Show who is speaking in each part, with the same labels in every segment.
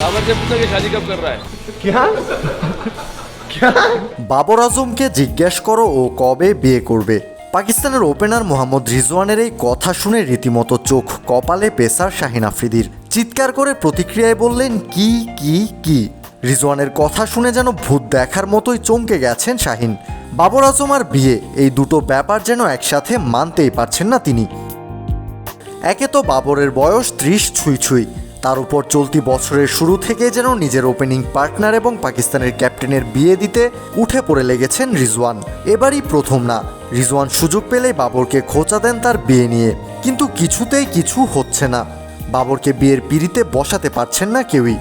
Speaker 1: बाबर से पूछा कि शादी कब कर रहा है
Speaker 2: क्या क्या
Speaker 3: বাবর আজমকে জিজ্ঞেস করো ও কবে বিয়ে করবে পাকিস্তানের ওপেনার মোহাম্মদ রিজওয়ানের এই কথা শুনে রীতিমতো চোখ কপালে পেসার শাহিন আফ্রিদির চিৎকার করে প্রতিক্রিয়ায় বললেন কি কি কি রিজওয়ানের কথা শুনে যেন ভূত দেখার মতোই চমকে গেছেন শাহিন বাবর আজম আর বিয়ে এই দুটো ব্যাপার যেন একসাথে মানতেই পারছেন না তিনি একে তো বাবরের বয়স ত্রিশ ছুঁই ছুঁই তার উপর চলতি বছরের শুরু থেকে যেন নিজের ওপেনিং পার্টনার এবং পাকিস্তানের ক্যাপ্টেনের বিয়ে দিতে উঠে পড়ে লেগেছেন রিজওয়ান। এবারই প্রথম না। রিজওয়ান সুযোগ পেলেই বাবরকে খোঁচা দেন তার বিয়ে নিয়ে। কিন্তু কিছুতেই কিছু হচ্ছে না। বাবরকে বিয়ের পিড়িতে বসাতে পারছেন না কেউই।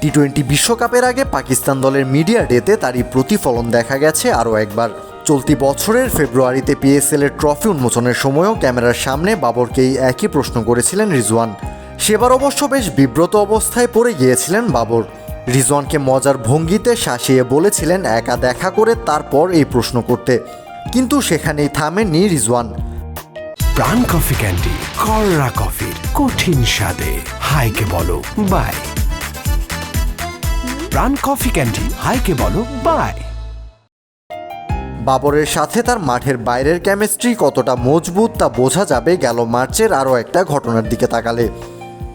Speaker 3: টি টোয়েন্টি বিশ্বকাপের আগে পাকিস্তান দলের মিডিয়া ডেতে তারই প্রতিফলন দেখা গেছে আরও একবার। চলতি বছরের ফেব্রুয়ারিতে পিএসএল এর ট্রফি উন্মোচনের সময়ও ক্যামেরার সামনে বাবরকেই একই প্রশ্ন করেছিলেন রিজওয়ান। সেবার অবশ্য বেশ বিব্রত অবস্থায় পড়ে গিয়েছিলেন বাবর। রিজওয়ানকে মজার ভঙ্গিতে শাসিয়ে বলেছিলেন একা দেখা করে তারপর এই প্রশ্ন করতে। কিন্তু সেখানেই থামেননি রিজওয়ান।
Speaker 4: প্রাণ কফি ক্যান্ডি কররা কফির কঠিন স্বাদে। হাইকে বলো বাই। প্রাণ কফি ক্যান্ডি হাইকে বলো বাই।
Speaker 3: বাবরের সাথে তার মাঠের বাইরের কেমিস্ট্রি কতটা মজবুত তা বোঝা যাবে গেল মার্চের আরও একটা ঘটনার দিকে তাকালে।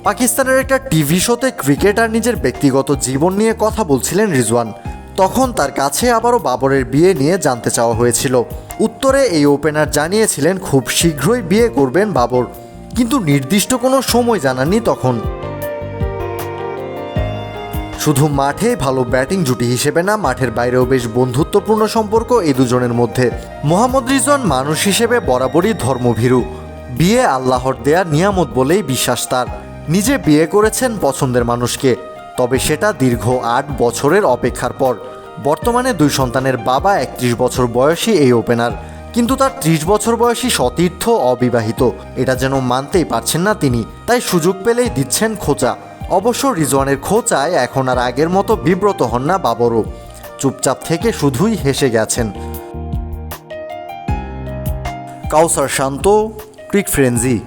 Speaker 3: পাকিস্তানের একটা টিভি শোতে ক্রিকেটার নিজের ব্যক্তিগত জীবন নিয়ে কথা বলছিলেন রিজওয়ান। তখন তার কাছে আবারও বাবরের বিয়ে নিয়ে জানতে চাওয়া হয়েছিল। উত্তরে এই ওপেনার জানিয়েছিলেন, খুব শীঘ্রই বিয়ে করবেন বাবর। কিন্তু নির্দিষ্ট কোনো সময় জানাননি তখন। শুধু মাঠে ভালো ব্যাটিং জুটি হিসেবে না, মাঠের বাইরেও বেশ বন্ধুত্বপূর্ণ সম্পর্ক এই দুজনের মধ্যে। মোহাম্মদ রিজওয়ান মানুষ হিসেবে বরাবরই ধর্মভীরু। বিয়ে আল্লাহর দেয়া নিয়ামত বলেই বিশ্বাস তার। নিজে বিয়ে করেছেন পছন্দের মানুষকে। তবে সেটা দীর্ঘ আট বছরের অপেক্ষার পর। বর্তমানে দুই সন্তানের বাবা একত্রিশ বছর বয়সী এই ওপেনার। কিন্তু তার ত্রিশ বছর বয়সী সতীর্থ অবিবাহিত। এটা যেন মানতেই পারছেন না তিনি। তাই সুযোগ পেলেই দিচ্ছেন খোঁচা। অবশ্য রিজওয়ানের খোঁচায় এখন আর আগের মতো বিব্রত হন না বাবরও। চুপচাপ থেকে শুধুই হেসে গেছেন। কাউসার শান্ত, ক্রিক ফ্রেঞ্জি